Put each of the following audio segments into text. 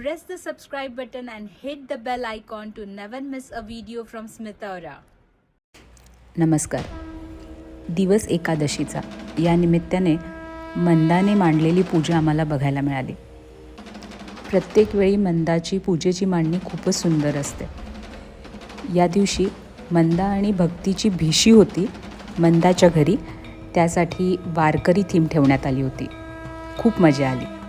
Press the subscribe button and hit the bell icon to never miss a video from Smitaura. नमस्कार. दिवस एकादशीचा. या निमित्ताने मंदाने मांडलेली पूजा आम्हाला बघायला मिळाली. प्रत्येक वेळी मंदाची पूजेची मांडणी खूपच सुंदर असते. या दिवशी मंदा आणि भक्तीची भीशी होती मंदाच्या घरी. त्यासाठी वारकरी थीम ठेवण्यात आली होती. खूप मजा आली.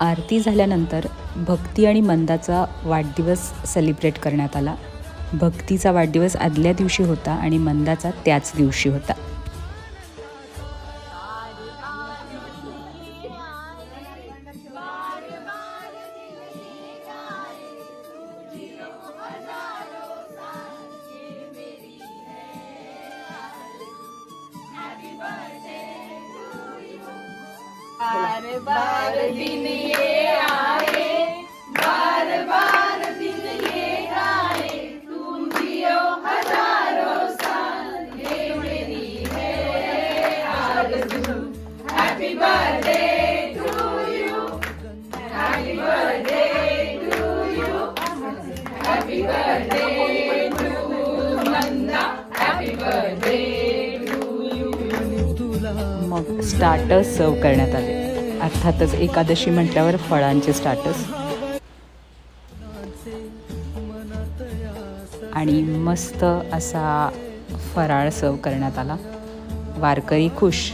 आरती झाल्यानंतर भक्ती आणि मंदाचा वाढदिवस सेलिब्रेट करण्यात आला. भक्तीचा वाढदिवस आदल्या दिवशी होता आणि मंदाचा त्याच दिवशी होता. बार दिन ये आए बार बार दिन ये आए तुम जियो हजारों साल ये मेरी है आरज़ू happy birthday to you happy birthday to you happy birthday to Manda happy birthday मग स्टार्टर्स सर्व करण्यात आले. अर्थातच एकादशी म्हटल्यावर फळांचे स्टार्टस आणि मस्त असा फराळ सर्व करण्यात आला. वारकरी खुश.